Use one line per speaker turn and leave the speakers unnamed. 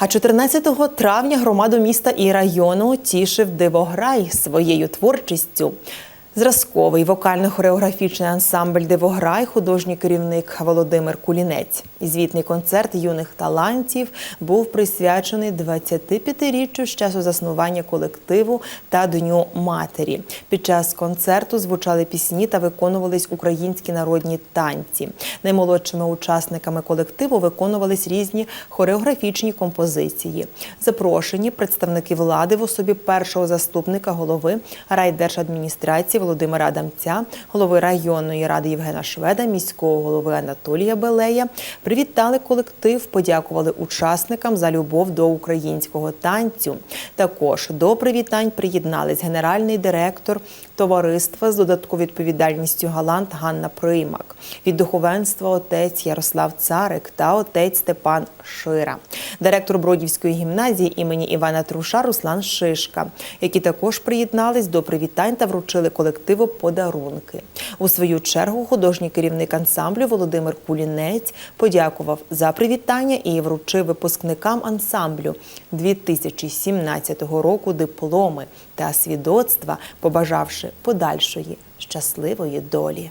А 14 травня громаду міста і району тішив Дивограй своєю творчістю. Зразковий вокально-хореографічний ансамбль Дивограй, художній керівник Володимир Кулінець. І звітний концерт юних талантів був присвячений 25-річчю з часу заснування колективу та Дню матері. Під час концерту звучали пісні та виконувались українські народні танці. Наймолодшими учасниками колективу виконувались різні хореографічні композиції. Запрошені представники влади в особі першого заступника голови райдержадміністрації Володимира Адамця, голови районної ради Євгена Шведа, міського голови Анатолія Белея привітали колектив, подякували учасникам за любов до українського танцю. Також до привітань приєднались генеральний директор товариства з додатковою відповідальністю Галант Ганна Примак, від духовенства отець Ярослав Царик та отець Степан Шира, директор Бродівської гімназії імені Івана Труша Руслан Шишка, які також приєднались до привітань та вручили колективу подарунки. У свою чергу художній керівник ансамблю Володимир Кулінець подякував за привітання і вручив випускникам ансамблю 2017 року дипломи та свідоцтва, побажавши подальшої щасливої долі.